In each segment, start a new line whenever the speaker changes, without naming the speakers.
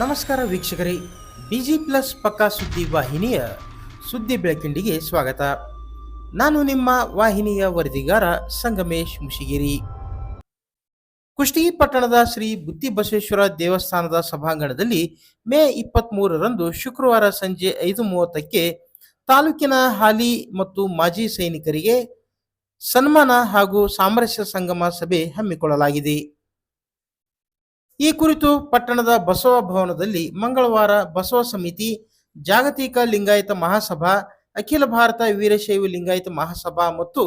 ನಮಸ್ಕಾರ ವೀಕ್ಷಕರೇ, busy plus ಪಕ್ಕಾ ಸುದ್ದಿ ವಾಹಿನಿಯ ಸುದ್ದಿ ಬೆಳಕಿಂಡಿಗೆ ಸ್ವಾಗತ. ನಾನು ನಿಮ್ಮ ವಾಹಿನಿಯ ವರದಿಗಾರ ಸಂಗಮೇಶ್ ಮುಷಿಗಿರಿ. ಕುಷ್ಟಗಿ ಪಟ್ಟಣದ ಶ್ರೀ ಬುದ್ಧಿ ಬಸವೇಶ್ವರ ದೇವಸ್ಥಾನದ ಸಭಾಂಗಣದಲ್ಲಿ ಮೇ ಇಪ್ಪತ್ತ್ ಮೂರರಂದು ಶುಕ್ರವಾರ ಸಂಜೆ ಐದು ಮೂವತ್ತಕ್ಕೆ ತಾಲೂಕಿನ ಹಾಲಿ ಮತ್ತು ಮಾಜಿ ಸೈನಿಕರಿಗೆ ಸನ್ಮಾನ ಹಾಗೂ ಸಾಮರಸ್ಯ ಸಂಗಮ ಸಭೆ ಹಮ್ಮಿಕೊಳ್ಳಲಾಗಿದೆ. ಈ ಕುರಿತು ಪಟ್ಟಣದ ಬಸವ ಭವನದಲ್ಲಿ ಮಂಗಳವಾರ ಬಸವ ಸಮಿತಿ, ಜಾಗತಿಕ ಲಿಂಗಾಯತ ಮಹಾಸಭಾ, ಅಖಿಲ ಭಾರತ ವೀರಶೈವ ಲಿಂಗಾಯತ ಮಹಾಸಭಾ ಮತ್ತು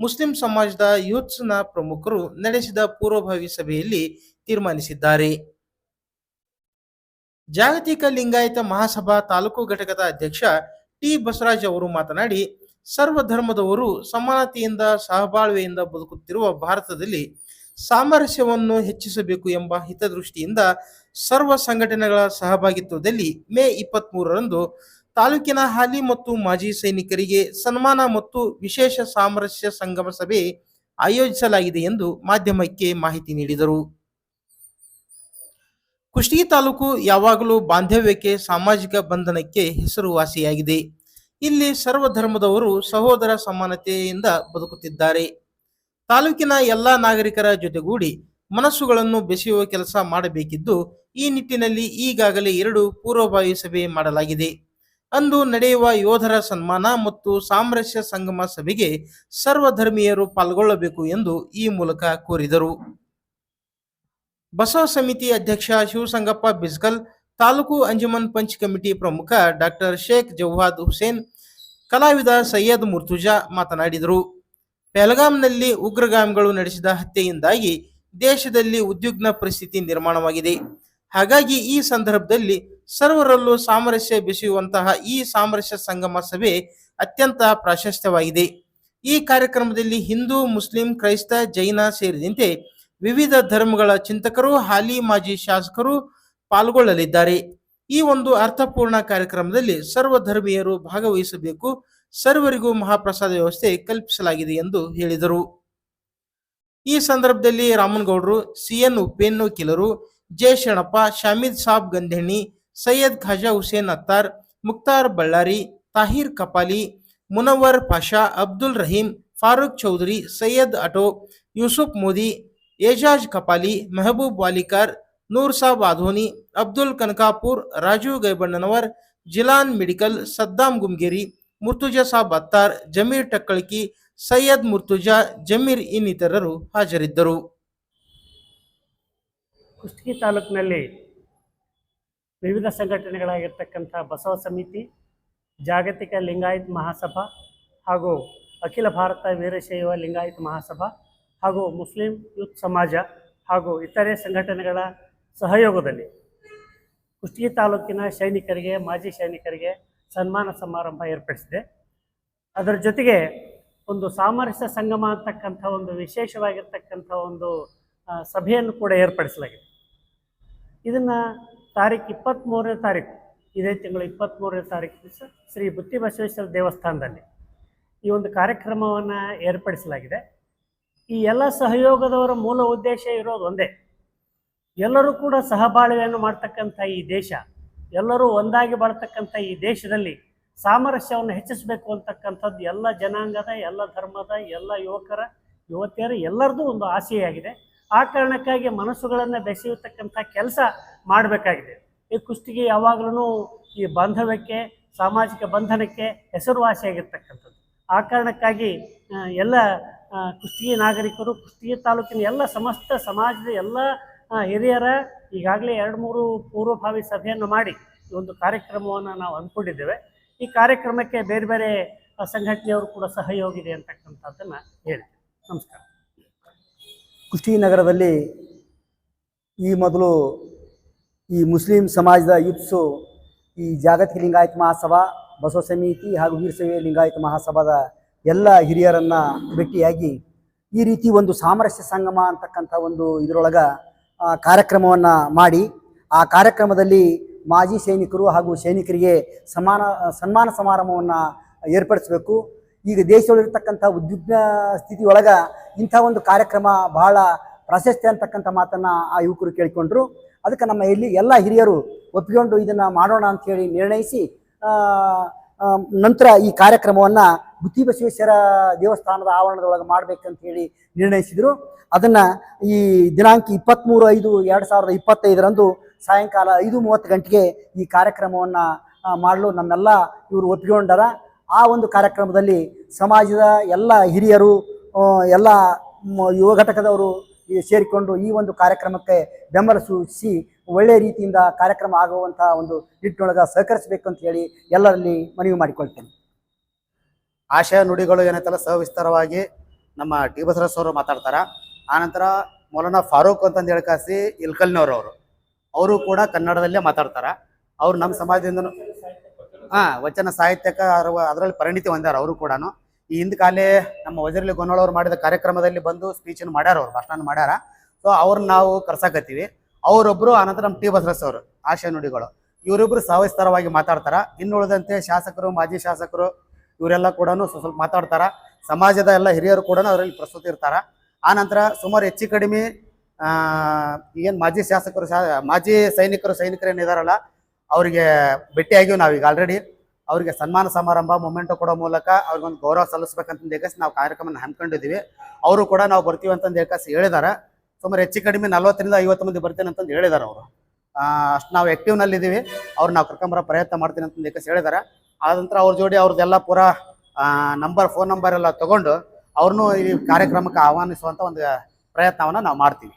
ಮುಸ್ಲಿಂ ಸಮಾಜದ ಯೂತ್ಸ್ನ ಪ್ರಮುಖರು ನಡೆಸಿದ ಪೂರ್ವಭಾವಿ ಸಭೆಯಲ್ಲಿ ತೀರ್ಮಾನಿಸಿದ್ದಾರೆ. ಜಾಗತಿಕ ಲಿಂಗಾಯತ ಮಹಾಸಭಾ ತಾಲೂಕು ಘಟಕದ ಅಧ್ಯಕ್ಷ ಟಿ. ಬಸವರಾಜ್ ಅವರು ಮಾತನಾಡಿ ಸರ್ವ ಧರ್ಮದವರು ಸಮಾನತೆಯಿಂದ, ಸಹಬಾಳ್ವೆಯಿಂದ ಬದುಕುತ್ತಿರುವ ಭಾರತದಲ್ಲಿ ಸಾಮರಸ್ಯವನ್ನು ಹೆಚ್ಚಿಸಬೇಕು ಎಂಬ ಹಿತದೃಷ್ಟಿಯಿಂದ ಸರ್ವ ಸಂಘಟನೆಗಳ ಸಹಭಾಗಿತ್ವದಲ್ಲಿ ಮೇ ಇಪ್ಪತ್ತ್ ಮೂರರಂದು ತಾಲೂಕಿನ ಹಾಲಿ ಮತ್ತು ಮಾಜಿ ಸೈನಿಕರಿಗೆ ಸನ್ಮಾನ ಮತ್ತು ವಿಶೇಷ ಸಾಮರಸ್ಯ ಸಂಗಮ ಸಭೆ ಆಯೋಜಿಸಲಾಗಿದೆ ಎಂದು ಮಾಧ್ಯಮಕ್ಕೆ ಮಾಹಿತಿ ನೀಡಿದರು. ಕುಷ್ಟಗಿ ತಾಲೂಕು ಯಾವಾಗಲೂ ಬಾಂಧವ್ಯಕ್ಕೆ, ಸಾಮಾಜಿಕ ಬಂಧನಕ್ಕೆ ಹೆಸರುವಾಸಿಯಾಗಿದೆ. ಇಲ್ಲಿ ಸರ್ವ ಧರ್ಮದವರು ಸಹೋದರ ಸಮಾನತೆಯಿಂದ ಬದುಕುತ್ತಿದ್ದಾರೆ. ತಾಲೂಕಿನ ಎಲ್ಲ ನಾಗರಿಕರ ಜೊತೆಗೂಡಿ ಮನಸ್ಸುಗಳನ್ನು ಬೆಸೆಯುವ ಕೆಲಸ ಮಾಡಬೇಕಿದ್ದು, ಈ ನಿಟ್ಟಿನಲ್ಲಿ ಈಗಾಗಲೇ ಎರಡು ಪೂರ್ವಭಾವಿ ಸಭೆ ಮಾಡಲಾಗಿದೆ. ಅಂದು ನಡೆಯುವ ಯೋಧರ ಸನ್ಮಾನ ಮತ್ತು ಸಾಮರಸ್ಯ ಸಂಗಮ ಸಭೆಗೆ ಸರ್ವ ಧರ್ಮೀಯರು ಪಾಲ್ಗೊಳ್ಳಬೇಕು ಎಂದು ಈ ಮೂಲಕ ಕೋರಿದರು. ಬಸವ ಸಮಿತಿ ಅಧ್ಯಕ್ಷ ಶಿವಸಂಗಪ್ಪ ಬಿಸ್ಕಲ್ ತಾಲೂಕು ಅಂಜುಮನ್ ಪಂಚ್ ಕಮಿಟಿ ಪ್ರಮುಖ ಡಾಕ್ಟರ್ ಶೇಖ್ ಜವಾದ್ ಹುಸೇನ್, ಕಲಾವಿದ ಸೈಯದ್ ಮುರ್ತುಜಾ ಮಾತನಾಡಿದರು. ಪೆಹಲ್ಗಾಂನಲ್ಲಿ ಉಗ್ರಗಾಮಿಗಳು ನಡೆಸಿದ ಹತ್ಯೆಯಿಂದಾಗಿ ದೇಶದಲ್ಲಿ ಉದ್ವಿಗ್ನ ಪರಿಸ್ಥಿತಿ ನಿರ್ಮಾಣವಾಗಿದೆ. ಹಾಗಾಗಿ ಈ ಸಂದರ್ಭದಲ್ಲಿ ಸರ್ವರಲ್ಲೂ ಸಾಮರಸ್ಯ ಬೆಸೆಯುವಂತಹ ಈ ಸಾಮರಸ್ಯ ಸಂಗಮ ಸಭೆ ಅತ್ಯಂತ ಪ್ರಾಶಸ್ತ್ಯವಾಗಿದೆ ಈ ಕಾರ್ಯಕ್ರಮದಲ್ಲಿ ಹಿಂದೂ, ಮುಸ್ಲಿಂ, ಕ್ರೈಸ್ತ, ಜೈನ ಸೇರಿದಂತೆ ವಿವಿಧ ಧರ್ಮಗಳ ಚಿಂತಕರು, ಹಾಲಿ ಮಾಜಿ ಶಾಸಕರು ಪಾಲ್ಗೊಳ್ಳಲಿದ್ದಾರೆ. ಈ ಒಂದು ಅರ್ಥಪೂರ್ಣ ಕಾರ್ಯಕ್ರಮದಲ್ಲಿ ಸರ್ವ ಧರ್ಮೀಯರು ಭಾಗವಹಿಸಬೇಕು. ಸರ್ವರಿಗೂ ಮಹಾಪ್ರಸಾದ ವ್ಯವಸ್ಥೆ ಕಲ್ಪಿಸಲಾಗಿದೆ ಎಂದು ಹೇಳಿದರು. ಈ ಸಂದರ್ಭದಲ್ಲಿ ರಾಮನಗೌಡರು, ಸಿಎನ್ ಉಪೇನ್ ವಕೀಲರು J Sharanappa Shamid Sab Gandhenni Syed Khaja Hussain Attar, Muktar Ballari, Tahir Kapali Munavar Pasha, Abdul Rahim, Farooq Chowdhary, Syed auto, Yusuf Modi, Ejaz Kapali, Mehboob Walikar, Noor Sab Adoni, Abdul Kanakapur, Rajeev Gaibannavar, Jilan medical Saddam Gumgeri Murtuza Sab Attar, Jameer Takkalaki, Syed Murtuza, Jameer ಇನ್ನಿತರರು ಹಾಜರಿದ್ದರು.
ಕುಷ್ಟಗಿ ತಾಲೂಕಿನಲ್ಲಿ ವಿವಿಧ ಸಂಘಟನೆಗಳಾಗಿರ್ತಕ್ಕಂಥ ಬಸವ ಸಮಿತಿ, ಜಾಗತಿಕ ಲಿಂಗಾಯತ್ ಮಹಾಸಭಾ ಹಾಗೂ ಅಖಿಲ ಭಾರತ ವೀರಶೈವ ಲಿಂಗಾಯತ್ ಮಹಾಸಭಾ ಹಾಗೂ Muslim youth ಸಮಾಜ ಹಾಗೂ ಇತರೆ ಸಂಘಟನೆಗಳ ಸಹಯೋಗದಲ್ಲಿ ಕುಷ್ಟಗಿ ತಾಲೂಕಿನ ಸೈನಿಕರಿಗೆ, ಮಾಜಿ ಸೈನಿಕರಿಗೆ ಸನ್ಮಾನ ಸಮಾರಂಭ ಏರ್ಪಡಿಸಿದೆ. ಅದರ ಜೊತೆಗೆ ಒಂದು ಸಾಮರಸ್ಯ ಸಂಗಮ ಅಂತಕ್ಕಂಥ ಒಂದು ವಿಶೇಷವಾಗಿರ್ತಕ್ಕಂಥ ಒಂದು ಸಭೆಯನ್ನು ಕೂಡ ಏರ್ಪಡಿಸಲಾಗಿದೆ. ಇದನ್ನು ತಾರೀಕು ಇಪ್ಪತ್ತ್ಮೂರನೇ ತಾರೀಕು ಇದೇ ತಿಂಗಳು ಇಪ್ಪತ್ತ್ಮೂರನೇ ತಾರೀಕು ದಿವಸ ಶ್ರೀ ಬುತ್ತಿ ಬಸವೇಶ್ವರ ದೇವಸ್ಥಾನದಲ್ಲಿ ಈ ಒಂದು ಕಾರ್ಯಕ್ರಮವನ್ನು ಏರ್ಪಡಿಸಲಾಗಿದೆ. ಈ ಎಲ್ಲ ಸಹಯೋಗದವರ ಮೂಲ ಉದ್ದೇಶ ಇರೋದು ಒಂದೇ. ಎಲ್ಲರೂ ಕೂಡ ಸಹಬಾಳ್ವೆಯನ್ನು ಮಾಡ್ತಕ್ಕಂಥ ಈ ದೇಶ ಎಲ್ಲರೂ ಒಂದಾಗಿ ಬಾಳ್ತಕ್ಕಂಥ ಈ ದೇಶದಲ್ಲಿ ಸಾಮರಸ್ಯವನ್ನು ಹೆಚ್ಚಿಸಬೇಕು ಅಂತಕ್ಕಂಥದ್ದು ಎಲ್ಲ ಜನಾಂಗದ, ಎಲ್ಲ ಧರ್ಮದ, ಎಲ್ಲ ಯುವಕರ, ಯುವತಿಯರ ಎಲ್ಲರದ್ದು ಒಂದು ಆಸೆಯಾಗಿದೆ. ಆ ಕಾರಣಕ್ಕಾಗಿ ಮನಸ್ಸುಗಳನ್ನು ಬೆಸೆಯತಕ್ಕಂಥ ಕೆಲಸ ಮಾಡಬೇಕಾಗಿದೆ. ಈ ಕುಸ್ತಿಗೆ ಯಾವಾಗಲೂ ಈ ಬಾಂಧವ್ಯಕ್ಕೆ, ಸಾಮಾಜಿಕ ಬಂಧನಕ್ಕೆ ಹೆಸರುವಾಸಿಯಾಗಿರ್ತಕ್ಕಂಥದ್ದು ಆ ಕಾರಣಕ್ಕಾಗಿ ಎಲ್ಲ ಕುಸ್ತಿಗೆ ನಾಗರಿಕರು, ಕುಸ್ತಿಗೆ ತಾಲೂಕಿನ ಎಲ್ಲ ಸಮಸ್ತ ಸಮಾಜದ ಎಲ್ಲ ಹಿರಿಯರ ಈಗಾಗಲೇ ಎರಡು ಮೂರು ಪೂರ್ವಭಾವಿ ಸಭೆಯನ್ನು ಮಾಡಿ ಈ ಒಂದು ಕಾರ್ಯಕ್ರಮವನ್ನು ನಾವು ಅಂದ್ಕೊಂಡಿದ್ದೇವೆ ಈ ಕಾರ್ಯಕ್ರಮಕ್ಕೆ ಬೇರೆ ಬೇರೆ ಸಂಘಟನೆಯವರು ಕೂಡ ಸಹಯೋಗಿದೆ ಅಂತಕ್ಕಂಥದ್ದನ್ನು ಹೇಳಿ. ನಮಸ್ಕಾರ.
ನಗರದಲ್ಲಿ ಈ ಮೊದಲು ಈ ಮುಸ್ಲಿಂ ಸಮಾಜದ ಯುತ್ಸು ಈ ಜಾಗತಿಕ ಲಿಂಗಾಯತ ಮಹಾಸಭಾ, ಬಸವ ಸಮಿತಿ ಹಾಗೂ ವೀರಶೈವ ಲಿಂಗಾಯತ ಮಹಾಸಭಾದ ಎಲ್ಲ ಹಿರಿಯರನ್ನು ಭೇಟಿಯಾಗಿ ಈ ರೀತಿ ಒಂದು ಸಾಮರಸ್ಯ ಸಂಗಮ ಅಂತಕ್ಕಂಥ ಒಂದು ಇದರೊಳಗೆ ಕಾರ್ಯಕ್ರಮವನ್ನು ಮಾಡಿ ಆ ಕಾರ್ಯಕ್ರಮದಲ್ಲಿ ಮಾಜಿ ಸೈನಿಕರು ಹಾಗೂ ಸೈನಿಕರಿಗೆ ಸಮಾನ ಸನ್ಮಾನ ಸಮಾರಂಭವನ್ನು ಏರ್ಪಡಿಸಬೇಕು. ಈಗ ದೇಶದಲ್ಲಿರ್ತಕ್ಕಂಥ ಉದ್ವಿಗ್ನ ಸ್ಥಿತಿಯೊಳಗೆ ಇಂಥ ಒಂದು ಕಾರ್ಯಕ್ರಮ ಬಹಳ ಪ್ರಾಶಸ್ತ್ಯ ಅಂತಕ್ಕಂಥ ಮಾತನ್ನು ಆ ಯುವಕರು ಕೇಳಿಕೊಂಡ್ರು. ಅದಕ್ಕೆ ನಮ್ಮ ಇಲ್ಲಿ ಎಲ್ಲ ಹಿರಿಯರು ಒಪ್ಪಿಕೊಂಡು ಇದನ್ನು ಮಾಡೋಣ ಅಂಥೇಳಿ ನಿರ್ಣಯಿಸಿ ಆ, ಆ, ನಂತರ ಈ ಕಾರ್ಯಕ್ರಮವನ್ನು ಬುತ್ತಿ ಬಸವೇಶ್ವರ ದೇವಸ್ಥಾನದ ಆವರಣದೊಳಗೆ ಮಾಡ್ಬೇಕಂತ ಹೇಳಿ ನಿರ್ಣಯಿಸಿದರು. ಅದನ್ನು ಈ ದಿನಾಂಕ ಇಪ್ಪತ್ತ್ಮೂರು ಐದು ಎರಡು ಸಾವಿರದ ಇಪ್ಪತ್ತೈದರಂದು ಸಾಯಂಕಾಲ ಐದು ಮೂವತ್ತು ಗಂಟೆಗೆ ಈ ಕಾರ್ಯಕ್ರಮವನ್ನು ಮಾಡಲು ನಮ್ಮೆಲ್ಲ ಇವರು ಒಪ್ಪಿಕೊಂಡರ. ಆ ಒಂದು ಕಾರ್ಯಕ್ರಮದಲ್ಲಿ ಸಮಾಜದ ಎಲ್ಲ ಹಿರಿಯರು ಎಲ್ಲ ಯುವ ಘಟಕದವರು ಸೇರಿಕೊಂಡು ಈ ಒಂದು ಕಾರ್ಯಕ್ರಮಕ್ಕೆ ಬೆಂಬಲ ಸೂಚಿಸಿ ಒಳ್ಳೆಯ ರೀತಿಯಿಂದ ಕಾರ್ಯಕ್ರಮ ಆಗುವಂತಹ ಒಂದು ನಿಟ್ಟಿನೊಳಗೆ ಸಹಕರಿಸಬೇಕು ಅಂತ ಹೇಳಿ ಎಲ್ಲರಲ್ಲಿ ಮನವಿ ಮಾಡಿಕೊಳ್ತೇನೆ.
ಆಶಯ ನುಡಿಗಳು ಏನೈತಲ್ಲ ಸವಿಸ್ತಾರವಾಗಿ ನಮ್ಮ ಟಿ ಬಸರಸ್ ಅವರು ಮಾತಾಡ್ತಾರ. ಆನಂತರ ಮೌಲಾನಾ ಫಾರೂಕ್ ಅಂತಂದು ಹೇಳಿ ಕಾಸಿ ಇಲ್ಕಲ್ನವ್ರು ಅವರು. ಅವರು ಕೂಡ ಕನ್ನಡದಲ್ಲೇ ಮಾತಾಡ್ತಾರ. ಅವ್ರು ನಮ್ಮ ಸಮಾಜದಿಂದ ಹಾ, ವಚನ ಸಾಹಿತ್ಯಕ ಅದರಲ್ಲಿ ಪರಿಣಿತಿ ಹೊಂದ್ಯಾರ ಅವರು ಕೂಡ ಈ ಹಿಂದ್ ಕಾಲೇ ನಮ್ಮ ವಜರ್ಲಿ ಗೊನ್ನೋಳವ್ರು ಮಾಡಿದ ಕಾರ್ಯಕ್ರಮದಲ್ಲಿ ಬಂದು ಸ್ಪೀಚ್ ಮಾಡ್ಯಾರ ಅವ್ರು ಭಾಷಣ ಮಾಡ್ಯಾರ. ಸೊ ಅವ್ರನ್ನ ನಾವು ಕರ್ಸಾಕತ್ತೀವಿ. ಅವರೊಬ್ರು ಆನಂತರ ನಮ್ಮ ಟಿ ಬಸವರಾಜ್ ಅವರು ಆಶಯ ನುಡಿಗಳು. ಇವರಿಬ್ರು ಸವಿಸ್ತಾರವಾಗಿ ಮಾತಾಡ್ತಾರ. ಇನ್ನು ಉಳಿದಂತೆ ಶಾಸಕರು, ಮಾಜಿ ಶಾಸಕರು, ಇವರೆಲ್ಲ ಕೂಡ ಸ್ವಲ್ಪ ಮಾತಾಡ್ತಾರ. ಸಮಾಜದ ಎಲ್ಲ ಹಿರಿಯರು ಕೂಡ ಅದರಲ್ಲಿ ಪ್ರಸ್ತುತ ಇರ್ತಾರ. ಆ ನಂತರ ಸುಮಾರು ಹೆಚ್ಚು ಕಡಿಮೆ ಏನ್ ಮಾಜಿ ಶಾಸಕರು ಮಾಜಿ ಸೈನಿಕರು ಸೈನಿಕರು ಏನಿದಾರಲ್ಲ ಅವರಿಗೆ ಭೇಟಿಯಾಗಿವಿ ನಾವೀಗ ಆಲ್ರೆಡಿ ಅವರಿಗೆ ಸನ್ಮಾನ ಸಮಾರಂಭ ಮೊಮೆಂಟೋ ಕೊಡೋ ಮೂಲಕ ಅವ್ರಿಗೊಂದು ಗೌರವ ಸಲ್ಲಿಸ್ಬೇಕಂತ ಹೇಳಿ ನಾವು ಕಾರ್ಯಕ್ರಮನ ಹಮ್ಮಿಕೊಂಡಿದ್ದೀವಿ. ಅವರು ಕೂಡ ನಾವು ಬರ್ತೀವಿ ಅಂತಂದು ಹೇಳಿ ಹೇಳಿದಾರ. ಸುಮಾರು ಹೆಚ್ಚು ಕಡಿಮೆ ನಲ್ವತ್ತರಿಂದ ಐವತ್ತು ಮಂದಿ ಬರ್ತೇನೆ ಅಂತಂದು ಹೇಳಿದಾರೆ ಅವರು. ಅಷ್ಟು ನಾವು ಆ್ಯಕ್ಟಿವ್ನಲ್ಲಿ ಇದ್ದೀವಿ ಅವ್ರು ನಾವು ಕರ್ಕೊಂಬರೋ ಪ್ರಯತ್ನ ಮಾಡ್ತೀನಿ ಅಂತಂದು ಏಕಸ್ ಹೇಳಿದ್ದಾರೆ ಆದ ನಂತರ ಅವ್ರ ಜೋಡಿ ಅವ್ರದ್ದೆಲ್ಲ ಪೂರಾ ನಂಬರ್ ಫೋನ್ ನಂಬರ್ ಎಲ್ಲ ತಗೊಂಡು ಅವ್ರನ್ನೂ ಈ ಕಾರ್ಯಕ್ರಮಕ್ಕೆ ಆಹ್ವಾನಿಸುವಂಥ ಒಂದು ಪ್ರಯತ್ನವನ್ನ ನಾವು ಮಾಡ್ತೀವಿ.